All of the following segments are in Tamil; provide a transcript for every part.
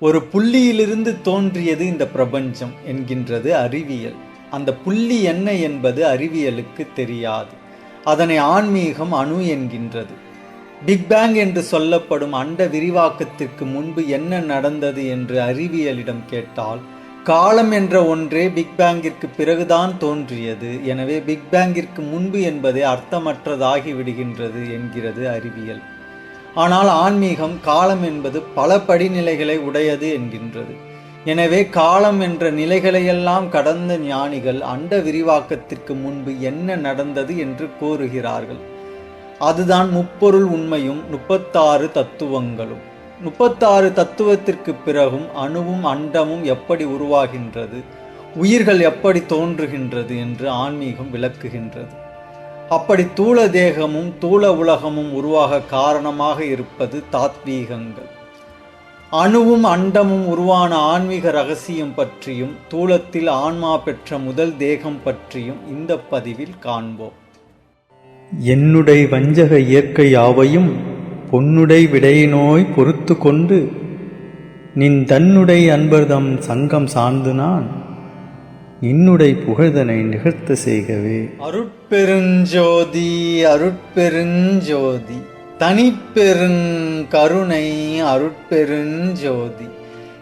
ஒரு புள்ளியிலிருந்து தோன்றியது இந்த பிரபஞ்சம் என்கின்றது அறிவியல். அந்த புள்ளி என்ன என்பது அறிவியலுக்கு தெரியாது. அதனை ஆன்மீகம் அணு என்கின்றது. பிக் பேங் என்று சொல்லப்படும் அண்ட விரிவாக்கத்திற்கு முன்பு என்ன நடந்தது என்று அறிவியலிடம் கேட்டால் காலம் என்ற ஒன்றே பிக் பேங்கிற்கு பிறகுதான் தோன்றியது. எனவே பிக் பேங்கிற்கு முன்பு என்பதே அர்த்தமற்றதாகி விடுகின்றது என்கிறது அறிவியல். ஆனால் ஆன்மீகம் காலம் என்பது பல படிநிலைகளை உடையது என்கின்றது. எனவே காலம் என்ற நிலைகளையெல்லாம் கடந்த ஞானிகள் அண்ட விரிவாக்கத்திற்கு முன்பு என்ன நடந்தது என்று கூறுகிறார்கள் அதுதான் முப்பொருள் உண்மையும் முப்பத்தாறு தத்துவங்களும். முப்பத்தாறு தத்துவத்திற்கு பிறகும் அணுவும் அண்டமும் எப்படி உருவாகின்றது? உயிர்கள் எப்படி தோன்றுகின்றது என்று ஆன்மீகம் விளக்குகின்றது. அப்படி தூள தேகமும் தூள உலகமும் உருவாக காரணமாக இருப்பது தாத்வீகங்கள். அணுவும் அண்டமும் உருவான ஆன்மீக ரகசியம் பற்றியும் தூளத்தில் ஆன்மா பெற்ற முதல் தேகம் பற்றியும் இந்த பதிவில் காண்போம். என்னுடைய வஞ்சக இயற்கை யாவையும் பொன்னுடை விடையினோய் பொறுத்து கொண்டு நின் தன்னுடை அன்பர்தம் சங்கம் சார்ந்து நான் இன்னுடை புகழ்தனை நிகழ்த்த செய்கவே. அருட்பெருஞ்சோதி அருட்பெருஞ்சோதி தனிப்பெருங்கருணை அருட்பெருஞ்சோதி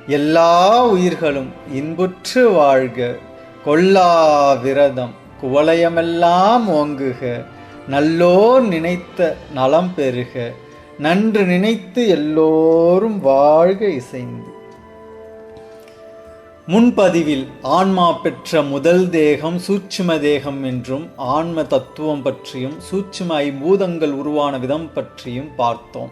எல்லா உயிர்களும் இன்புற்று வாழ்க கொல்லா விரதம் குவலயமெல்லாம் ஓங்குக நல்லோர் நினைத்த நலம் பெறுக நன்று நினைத்து எல்லோரும் வாழ்க இசைந்து. முன்பதிவில் ஆன்மா பெற்ற முதல் தேகம் சூட்சும தேகம் என்றும் ஆன்ம தத்துவம் பற்றியும் சூட்சும ஐம்பூதங்கள் உருவான விதம் பற்றியும் பார்த்தோம்.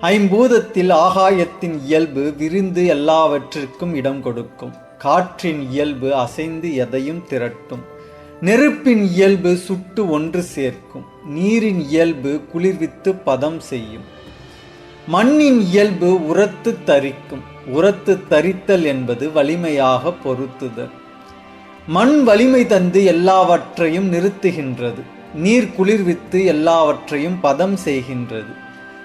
ஐம்பூதத்தில் ஆகாயத்தின் இயல்பு விரிந்து எல்லாவற்றிற்கும் இடம் கொடுக்கும். காற்றின் இயல்பு அசைந்து எதையும் திரட்டும். நெருப்பின் இயல்பு சுட்டு ஒன்று சேர்க்கும். நீரின் இயல்பு குளிர்வித்து பதம் செய்யும். மண்ணின் இயல்பு உரத்து தரிக்கும். உரத்து தரித்தல் என்பது வலிமையாக பொருத்துதல். மண் வலிமை தந்து எல்லாவற்றையும் நிறுத்துகின்றது. நீர் குளிர்வித்து எல்லாவற்றையும் பதம் செய்கின்றது.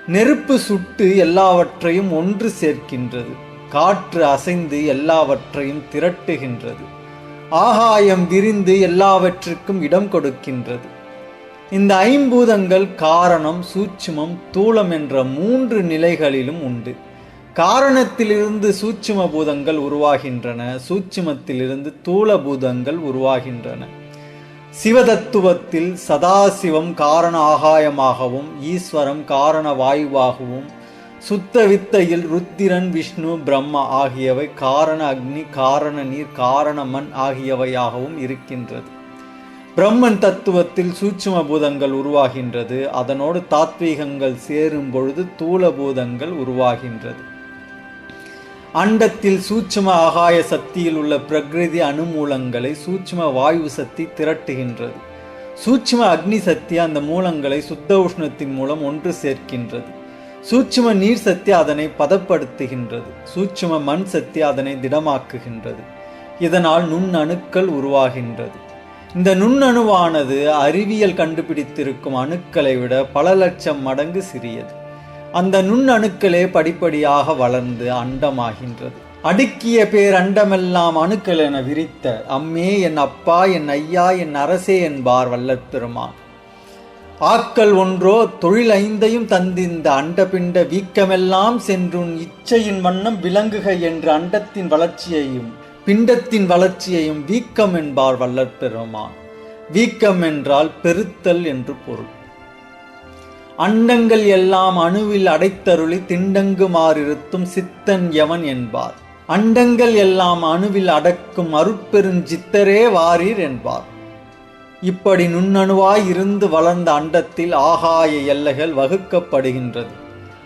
நெருப்பு சுட்டு எல்லாவற்றையும் ஒன்று சேர்க்கின்றது. காற்று அசைந்து எல்லாவற்றையும் திரட்டுகின்றது. ஆகாயம் விரிந்து எல்லாவற்றிற்கும் இடம் கொடுக்கின்றது. இந்த ஐம்பூதங்கள் காரணம் சூட்சுமம் தூளம் என்ற மூன்று நிலைகளிலும் உண்டு. காரணத்திலிருந்து சூட்சும பூதங்கள் உருவாகின்றன சூட்சுமத்திலிருந்து தூள பூதங்கள் உருவாகின்றன. சிவதத்துவத்தில் சதாசிவம் காரண ஆகாயமாகவும் ஈஸ்வரம் காரண வாயுவாகவும் சுத்த வித்தையில் ருத்திரன் விஷ்ணு பிரம்மா ஆகியவை காரண அக்னி காரண நீர் காரண மண் ஆகியவையாகவும் இருக்கின்றது. பிரம்மன் தத்துவத்தில் சூட்சும பூதங்கள் உருவாகின்றது. அதனோடு தாத்வீகங்கள் சேரும் பொழுது தூல பூதங்கள் உருவாகின்றது. அண்டத்தில் சூட்சும ஆகாய சக்தியில் உள்ள பிரகிருதி அணுமூலங்களை சூட்சும வாயு சக்தி திரட்டுகின்றது. சூட்சும அக்னி சக்தி அந்த மூலங்களை சுத்த உஷ்ணத்தின் மூலம் ஒன்று சேர்க்கின்றது. சூட்சும நீர் சக்தி அதனை பதப்படுத்துகின்றது. சூட்சும மண் சக்தி அதனை திடமாக்குகின்றது. இதனால் நுண் அணுக்கள் உருவாகின்றது. இந்த நுண்ணணுவானது அறிவியல் கண்டுபிடித்திருக்கும் அணுக்களை விட பல லட்சம் மடங்கு சிறியது. அந்த நுண்ணணுக்களே படிப்படியாக வளர்ந்து அண்டமாகின்றது. அடுக்கிய பேர் அண்டமெல்லாம் அணுக்கள் என விரித்த அம்மே என் அப்பா என் ஐயா என் அரசே என்பார் வல்லற்பெருமான் ஆக்கள் ஒன்றோ தொழில் ஐந்தையும் தந்திந்த அண்டபிண்ட வீக்கமெல்லாம் சென்றுன் இச்சையின் வண்ணம் விளங்குக என்ற அண்டத்தின் வளர்ச்சியையும் பிண்டத்தின் வளர்ச்சியையும் வீக்கம் என்பார் வல்லற்பெருமான் வீக்கம் என்றால் பெருத்தல் என்று பொருள். அண்டங்கள் எல்லாம் அணுவில் அடைத்தருளி திண்டங்குமாறிருத்தும் சித்தன் எவன் என்பார். அண்டங்கள் எல்லாம் அணுவில் அடக்கும் அருட்பெருஞ்சித்தரே வாரீர் என்பார். இப்படி நுண்ணணுவாய் இருந்து வளர்ந்த அண்டத்தில் ஆகாய எல்லைகள் வகுக்கப்படுகின்றது.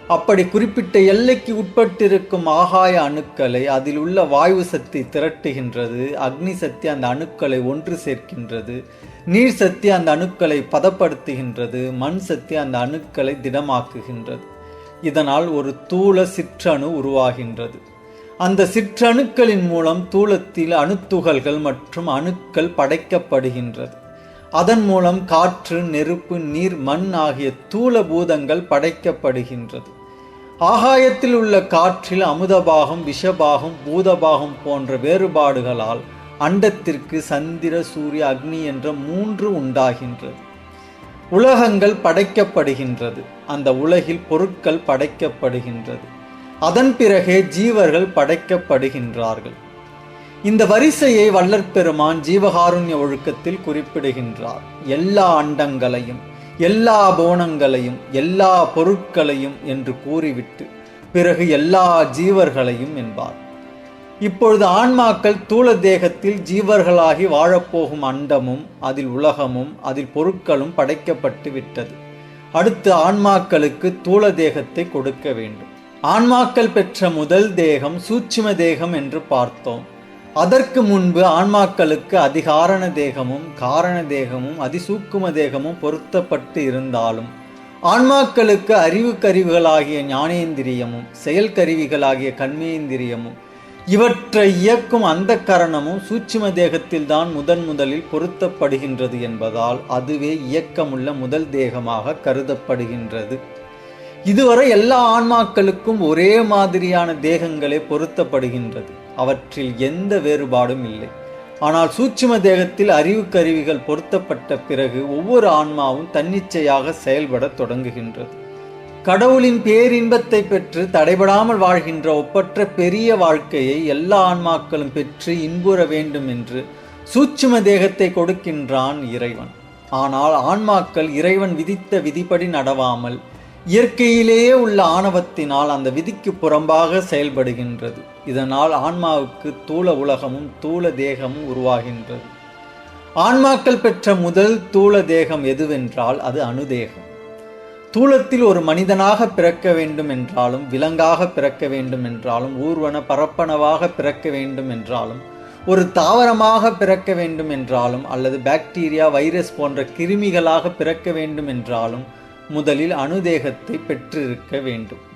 அப்படி குறிப்பிட்ட எல்லைக்கு உட்பட்டிருக்கும் ஆகாய அணுக்களை அதில் உள்ள வாயு சக்தி திரட்டுகின்றது அக்னி சக்தி அந்த அணுக்களை ஒன்று சேர்க்கின்றது நீர் சக்தி அந்த அணுக்களை பதப்படுத்துகின்றது மண் சக்தி அந்த அணுக்களை திடமாக்குகின்றது. இதனால் ஒரு தூள சிற்றணு உருவாகின்றது. அந்த சிற்றணுக்களின் மூலம் தூளத்தில் அணுத்துகள்கள் மற்றும் அணுக்கள் படைக்கப்படுகின்றது. அதன் மூலம் காற்று நெருப்பு நீர் மண் ஆகிய தூள பூதங்கள் படைக்கப்படுகின்றது. ஆகாயத்தில் உள்ள காற்றில் அமுதபாகம் விஷபாகம் பூதபாகம் போன்ற வேறுபாடுகளால் அண்டத்திற்கு சந்திர சூரிய அக்னி என்ற மூன்று உண்டாகின்றது. உலகங்கள் படைக்கப்படுகின்றது. அந்த உலகில் பொருட்கள் படைக்கப்படுகின்றது. அதன் பிறகே ஜீவர்கள் படைக்கப்படுகின்றார்கள். இந்த வரிசையை வல்லற்பெருமான் ஜீவகாருண்ய ஒழுக்கத்தில் குறிப்பிடுகின்றார். எல்லா அண்டங்களையும் எல்லா போனங்களையும் எல்லா பொருட்களையும் என்று கூறிவிட்டு பிறகு எல்லா ஜீவர்களையும் என்பார். இப்பொழுது ஆன்மாக்கள் தூள தேகத்தில் ஜீவர்களாகி வாழப்போகும் அண்டமும் அதில் உலகமும் அதில் பொருட்களும் படைக்கப்பட்டு விட்டது. அடுத்து ஆன்மாக்களுக்கு தூள தேகத்தை கொடுக்க வேண்டும். ஆன்மாக்கள் பெற்ற முதல் தேகம் சூட்சும தேகம் என்று பார்த்தோம். அதற்கு முன்பு ஆன்மாக்களுக்கு அதிகாரண தேகமும் காரண தேகமும் அதிசூக்கும தேகமும் பொருத்தப்பட்டு இருந்தாலும் ஆன்மாக்களுக்கு அறிவு கருவிகளாகிய ஞானேந்திரியமும் செயல் கருவிகளாகிய கண்மேந்திரியமும் இவற்றை இயக்கும் அந்த கரணமும் சூட்சும தேகத்தில்தான் முதன் முதலில் பொருத்தப்படுகின்றது என்பதால் அதுவே இயக்கமுள்ள முதல் தேகமாக கருதப்படுகின்றது. இதுவரை எல்லா ஆன்மாக்களுக்கும் ஒரே மாதிரியான தேகங்களே பொருத்தப்படுகின்றது. அவற்றில் எந்த வேறுபாடும் இல்லை. ஆனால் சூட்சும தேகத்தில் அறிவு கருவிகள் பொருத்தப்பட்ட பிறகு ஒவ்வொரு ஆன்மாவும் தன்னிச்சையாக செயல்பட தொடங்குகின்றது. கடவுளின் பேரின்பத்தை பெற்று தடைபடாமல் வாழ்கின்ற ஒப்பற்ற பெரிய வாழ்க்கையை எல்லா ஆன்மாக்களும் பெற்று இன்புற வேண்டும் என்று சூட்சும தேகத்தை கொடுக்கின்றான் இறைவன். ஆனால் ஆன்மாக்கள் இறைவன் விதித்த விதிப்படி நடவாமல் இயற்கையிலேயே உள்ள ஆணவத்தினால் அந்த விதிக்கு புறம்பாக செயல்படுகின்றது. இதனால் ஆன்மாவுக்கு தூள உலகமும் தூள தேகமும் உருவாகின்றது. ஆன்மாக்கள் பெற்ற முதல் தூள தேகம் எதுவென்றால் அது அணுதேகம். தூளத்தில் ஒரு மனிதனாக பிறக்க வேண்டும் என்றாலும் விலங்காக பிறக்க வேண்டும் என்றாலும் ஊர்வன பரப்பனவாக பிறக்க வேண்டும் என்றாலும் ஒரு தாவரமாக பிறக்க வேண்டும் என்றாலும் அல்லது பாக்டீரியா வைரஸ் போன்ற கிருமிகளாக பிறக்க வேண்டும் என்றாலும் முதலில் அணுதேகத்தை பெற்றிருக்க வேண்டும்.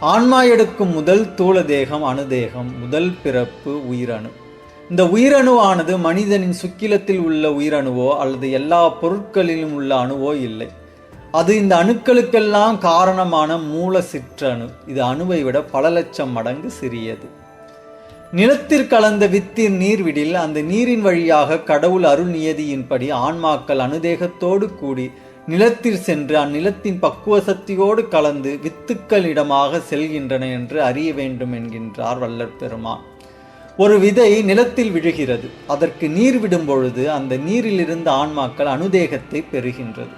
ஆன்மா எடுக்கும் முதல் தூள தேகம் அணுதேகம் முதல் பிறப்பு உயிரணு. இந்த உயிரணுவானது மனிதனின் சுக்கிலத்தில் உள்ள உயிரணுவோ அல்லது எல்லா பொருட்களிலும் உள்ள அணுவோ இல்லை. அது இந்த அணுக்களுக்கெல்லாம் காரணமான மூல சிற்றணு. இது அணுவை விட பல லட்சம் மடங்கு சிறியது. நிலத்தில் கலந்த வித்தின் நீர்விடில் அந்த நீரின் வழியாக கடவுள் அருள் நியதியின்படி ஆன்மாக்கள் அணுதேகத்தோடு கூடி நிலத்தில் சென்று அந்நிலத்தின் பக்குவ சக்தியோடு கலந்து வித்துக்களிடமாக செல்கின்றன என்று அறிய வேண்டும் என்கின்றார் வல்லற் பெருமான். ஒரு விதை நிலத்தில் விழுகிறது. அதற்கு நீர் விடும் பொழுது அந்த நீரிலிருந்து ஆன்மாக்கள் அணுதேகத்தை பெறுகின்றது.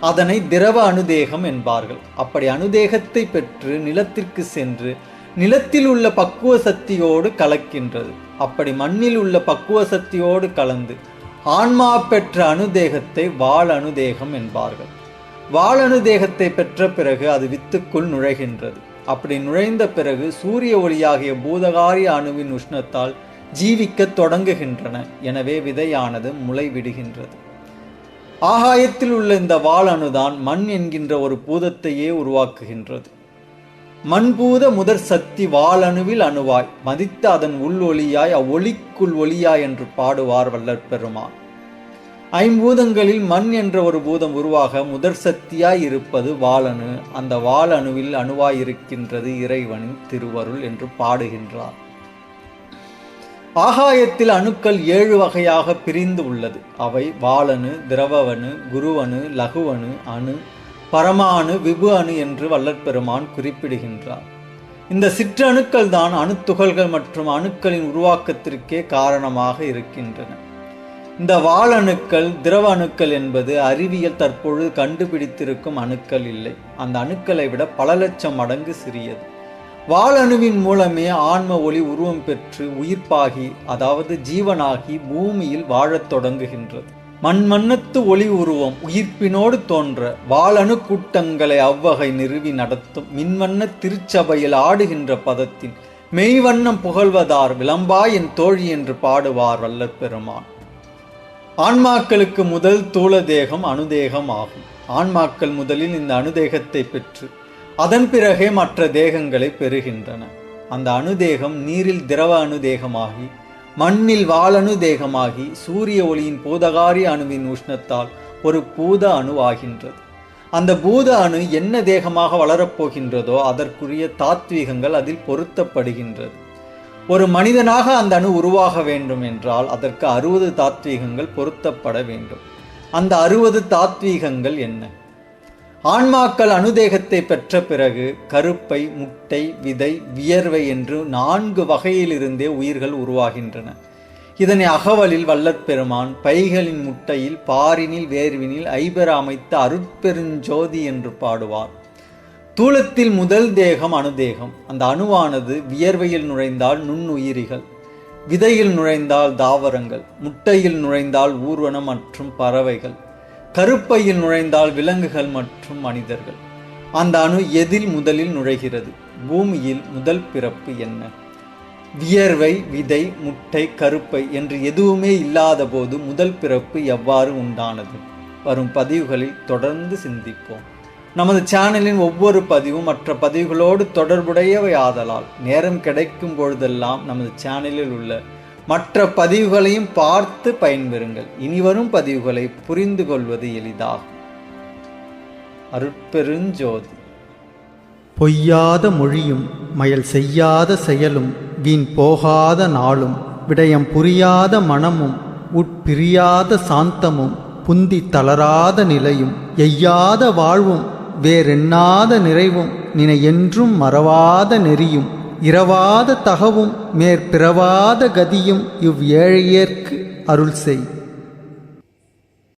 அதனை திரவ அணுதேகம் என்பார்கள். அப்படி அணுதேகத்தை பெற்று நிலத்திற்கு சென்று நிலத்தில் உள்ள பக்குவ சக்தியோடு கலக்கின்றது. அப்படி மண்ணில் உள்ள பக்குவ சக்தியோடு கலந்து ஆன்மா பெற்ற அணுதேகத்தை வாள் அணுதேகம் என்பார்கள். வாள் அணுதேகத்தை பெற்ற பிறகு அது வித்துக்குள் நுழைகின்றது. அப்படி நுழைந்த பிறகு சூரிய ஒளியாகிய பூதகாரிய அணுவின் உஷ்ணத்தால் ஜீவிக்கத் தொடங்குகின்றன. எனவே விதையானது முளை விடுகின்றது ஆகாயத்தில் உள்ள இந்த வாள் அணுதான் மண் என்கின்ற ஒரு பூதத்தையே உருவாக்குகின்றது. மண்பூத முதற் சக்தி வாளணுவில் அணுவாய் மதித்த அதன் உள் ஒளியாய் அவ்வொளிக்குள் ஒளியாய் என்று பாடுவார் வல்லற் பெருமான். ஐம்பூதங்களில் மண் என்ற ஒரு பூதம் உருவாக முதற் சக்தியாய் இருப்பது வாளணு. அந்த வாளணுவில் அணுவாய் இருக்கின்றது இறைவனின் திருவருள் என்று பாடுகின்றார். ஆகாயத்தில் அணுக்கள் ஏழு வகையாக பிரிந்து உள்ளது. அவை வாளனு திரவவனு குருவனு லகுவனு அணு பரமாணு விபு அணு என்று வல்லற்பெருமான் குறிப்பிடுகின்றார். இந்த சிற்றணுக்கள் தான் அணுத்துகள்கள் மற்றும் அணுக்களின் உருவாக்கத்திற்கே காரணமாக இருக்கின்றன. இந்த வாழணுக்கள் திரவ அணுக்கள் என்பது அறிவியல் தற்பொழுது கண்டுபிடித்திருக்கும் அணுக்கள் இல்லை. அந்த அணுக்களை விட பல லட்சம் மடங்கு சிறியது. வாழணுவின் மூலமே ஆன்ம ஒளி உருவம் பெற்று உயிர்ப்பாகி அதாவது ஜீவனாகி பூமியில் வாழத் தொடங்குகின்றது. மண்மண்ணத்து ஒளி உருவம் உயிர்ப்பினோடு தோன்ற வாழணு கூட்டங்களை அவ்வகை நிறுவி நடத்தும் மின்வண்ண திருச்சபையில் ஆடுகின்ற பதத்தின் மெய்வண்ணம் புகழ்வதார் விளம்பாய் என் தோழி என்று பாடுவார் வல்லற் பெருமான். ஆன்மாக்களுக்கு முதல் தூள தேகம் அணுதேகம் ஆகும் ஆன்மாக்கள் முதலில் இந்த அணுதேகத்தை பெற்று அதன் பிறகே மற்ற தேகங்களை பெறுகின்றன. அந்த அணுதேகம் நீரில் திரவ அணுதேகமாகி மண்ணில் வாழணு தேகமாகி சூரிய ஒளியின் பூதகாரி அணுவின் உஷ்ணத்தால் ஒரு பூத அணுவாகின்றது அந்த பூத அணு என்ன தேகமாக வளரப்போகின்றதோ அதற்குரிய தாத்வீகங்கள் அதில் பொருத்தப்படுகின்றது. ஒரு மனிதனாக அந்த அணு உருவாக வேண்டும் என்றால் அதற்கு அறுபது தாத்வீகங்கள் பொருத்தப்பட வேண்டும். அந்த அறுபது தாத்வீகங்கள் என்ன? ஆன்மாக்கள் அணுதேகத்தை பெற்ற பிறகு கருப்பை முட்டை விதை வியர்வை என்று நான்கு வகையிலிருந்தே உயிர்கள் உருவாகின்றன. இதனை அகவலில் வல்லற்பெருமான் பைகளின் முட்டையில் பாரினில் வேர்வினில் ஐபெற அமைத்த அருட்பெருஞ்சோதி என்று பாடுவார். தூளத்தில் முதல் தேகம் அணுதேகம் அந்த அணுவானது வியர்வையில் நுழைந்தால் நுண்ணுயிரிகள் விதையில் நுழைந்தால் தாவரங்கள் முட்டையில் நுழைந்தால் ஊர்வனம் மற்றும் பறவைகள். கருப்பையில் நுழைந்தால் விலங்குகள் மற்றும் மனிதர்கள். அந்த அணு எதில் முதலில் நுழைகிறது? பூமியில் முதல் பிறப்பு என்ன? வியர்வை விதை முட்டை கருப்பை என்று எதுவுமே இல்லாத போது முதல் பிறப்பு எவ்வாறு உண்டானது? வரும் பதிவுகளில் தொடர்ந்து சிந்திப்போம். நமது சேனலின் ஒவ்வொரு பதிவும் மற்ற பதிவுகளோடு தொடர்புடையவை ஆதலால் நேரம் கிடைக்கும் பொழுதெல்லாம் நமது சேனலில் உள்ள மற்ற பதிவுகளையும் பார்த்து பயன்பெறுங்கள். இனிவரும் பதிவுகளை புரிந்து கொள்வது எளிதாகும். அருட்பெருஞ்சோதி. பொய்யாத மொழியும் மயல் செய்யாத செயலும் வீண் போகாத நாளும் விடயம் புரியாத மனமும் உட்பிரியாத சாந்தமும் புந்தி தளராத நிலையும் எய்யாத வாழ்வும் வேறெண்ணாத நிறைவும் நினை என்றும் மறவாத நெறியும் இரவாத தகவும் மேற்பிறவாத கதியும் இவ் ஏழையர்க்கு அருள் செய்